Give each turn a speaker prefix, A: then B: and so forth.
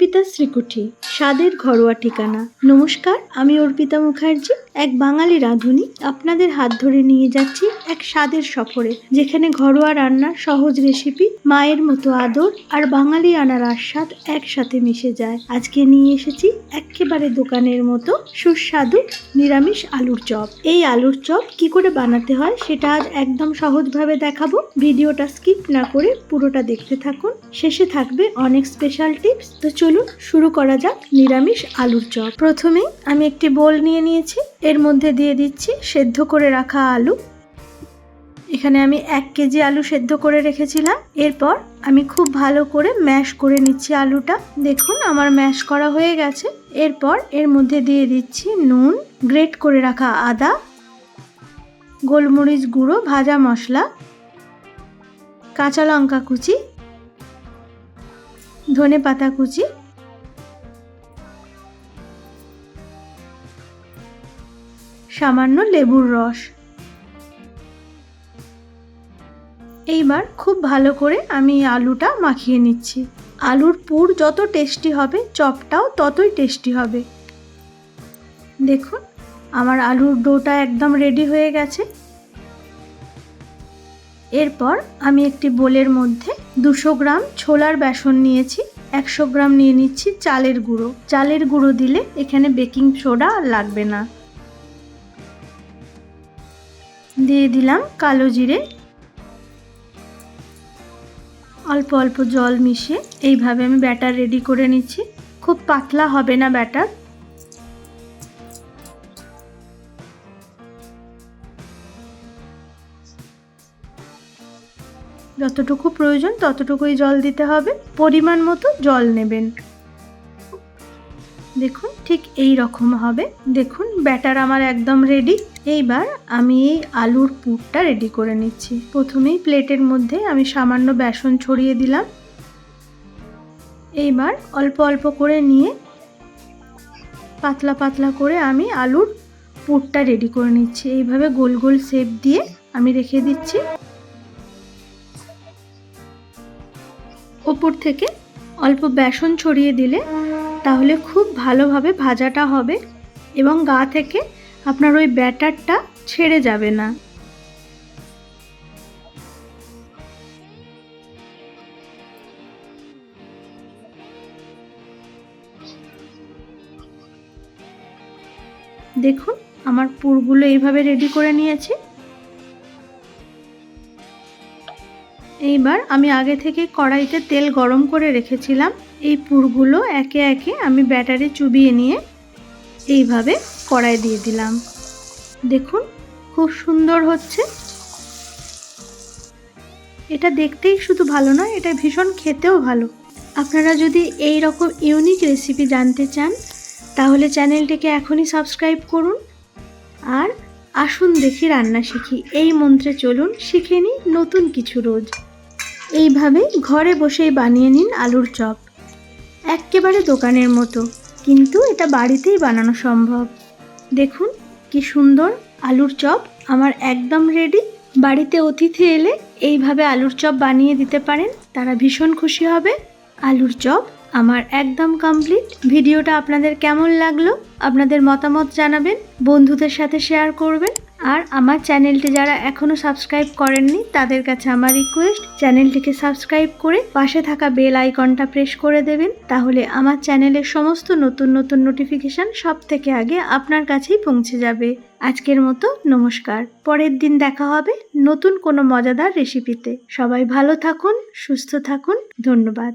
A: অর্পিতা শ্রীকুঠি, স্বাদের ঘরোয়া ঠিকানা। নমস্কার, আমি অর্পিতা মুখার্জি, এক বাঙালি রাঁধুনি। আপনাদের হাত ধরে নিয়ে যাচ্ছি এক স্বাদের সফরে, যেখানে ঘরোয়া রান্নার সহজ রেসিপি মায়ের মতো আদর আর বাঙালি আনার আস্বাদ একসাথে মিশে যায়। আজকে নিয়ে এসেছি একেবারে দোকানের মতো সুস্বাদু নিরামিষ আলুর চপ। এই আলুর চপ কি করে বানাতে হয় সেটা আজ একদম সহজভাবে দেখাবো। ভিডিওটা স্কিপ না করে পুরোটা দেখতে থাকুন। শেষে থাকবে অনেক স্পেশাল টিপস তো চলুন শুরু করা যাক নিরামিষ আলুর চপ। প্রথমেই আমি একটি বোল নিয়ে নিয়েছি। এর মধ্যে দিয়ে দিচ্ছি সেদ্ধ করে রাখা আলু। এখানে আমি এক কেজি আলু সেদ্ধ করে রেখেছিলাম। এরপর আমি খুব ভালো করে ম্যাশ করে নিচ্ছি আলুটা। দেখুন, আমার ম্যাশ করা হয়ে গেছে। এরপর এর মধ্যে দিয়ে দিচ্ছি নুন, গ্রেট করে রাখা আদা, গোলমরিচ গুঁড়ো, ভাজা মশলা, কাঁচা লঙ্কা কুচি, ধনে পাতা কুচি সামান্য লেবুর রস। এইবার খুব ভালো করে আমি আলুটা মাখিয়ে নিচ্ছি। আলুর পুর যত টেস্টি হবে, চপটাও ততই টেস্টি হবে। দেখুন, আমার আলুর ডোটা একদম রেডি হয়ে গেছে। এরপর আমি একটি বোলের মধ্যে দুশো গ্রাম ছোলার বেসন নিয়েছি, একশো গ্রাম নিয়ে নিচ্ছি চালের গুঁড়ো। চালের গুঁড়ো দিলে এখানে বেকিং সোডা লাগবে না। দিয়ে দিলাম কালো জিরে। অল্প অল্প জল মিশিয়ে এইভাবে আমি ব্যাটার রেডি করে নিচ্ছি। খুব পাতলা হবে না ব্যাটার। যতটুকু প্রয়োজন ততটুকুই জল দিতে হবে। পরিমাণ মতো জল নেবেন। দেখুন, ঠিক এই রকম হবে। দেখুন, ব্যাটার আমার একদম রেডি এইবার আমি এই আলুর পুরটা রেডি করে নিচ্ছি। প্রথমেই প্লেটের মধ্যে আমি সামান্য বেসন ছড়িয়ে দিলাম। এইবার অল্প অল্প করে নিয়ে পাতলা পাতলা করে আমি আলুর পুরটা রেডি করে নিচ্ছি। এইভাবে গোল গোল শেপ দিয়ে আমি রেখে দিচ্ছি। ওপর থেকে অল্প বেসন ছড়িয়ে দিলে তাহলে খুব ভালোভাবে ভাজাটা হবে এবং গা থেকে আপনার ওই ব্যাটারটা ছেড়ে যাবে না। দেখুন, আমার পুরগুলো এইভাবে রেডি করে নিয়েছি। এইবার আমি আগে থেকে কড়াইতে তেল গরম করে রেখেছিলাম। এই পুরগুলো একে একে আমি ব্যাটারে চুবিয়ে নিয়ে এইভাবে কড়াই দিয়ে দিলাম। দেখুন, খুব সুন্দর হচ্ছে। এটা দেখতেই শুধু ভালো নয়, এটা ভীষণ খেতেও ভালো। আপনারা যদি এই রকম ইউনিক রেসিপি জানতে চান, তাহলে চ্যানেলটিকে এখনই সাবস্ক্রাইব করুন আর আসুন দেখি রান্না শিখি। এই মন্ত্রে চলুন, শিখে নিই নতুন কিছু রোজ। এইভাবে ঘরে বসেই বানিয়ে নিন আলুর চপ। এক্কেবারে দোকানের মতো, কিন্তু এটা বাড়িতেই বানানো সম্ভব। দেখুন কি সুন্দর আলুর চপ, আমার একদম রেডি বাড়িতে অতিথি এলে এইভাবে আলুর চপ বানিয়ে দিতে পারেন, তারা ভীষণ খুশি হবে। আলুর চপ আমার একদম কমপ্লিট ভিডিওটা আপনাদের কেমন লাগল, আপনাদের মতামত জানাবেন, বন্ধুদের সাথে শেয়ার করবেন। আর আমার চ্যানেলটি যারা এখনও সাবস্ক্রাইব করেননি, তাদের কাছে আমার রিকোয়েস্ট চ্যানেলটিকে সাবস্ক্রাইব করে পাশে থাকা বেল আইকনটা প্রেস করে দেবেন, তাহলে আমার চ্যানেলের সমস্ত নতুন নতুন নোটিফিকেশান সব থেকে আগে আপনার কাছেই পৌঁছে যাবে। আজকের মতো, নমস্কার। পরের দিন দেখা হবে নতুন কোনো মজাদার রেসিপিতে সবাই ভালো থাকুন, সুস্থ থাকুন, ধন্যবাদ।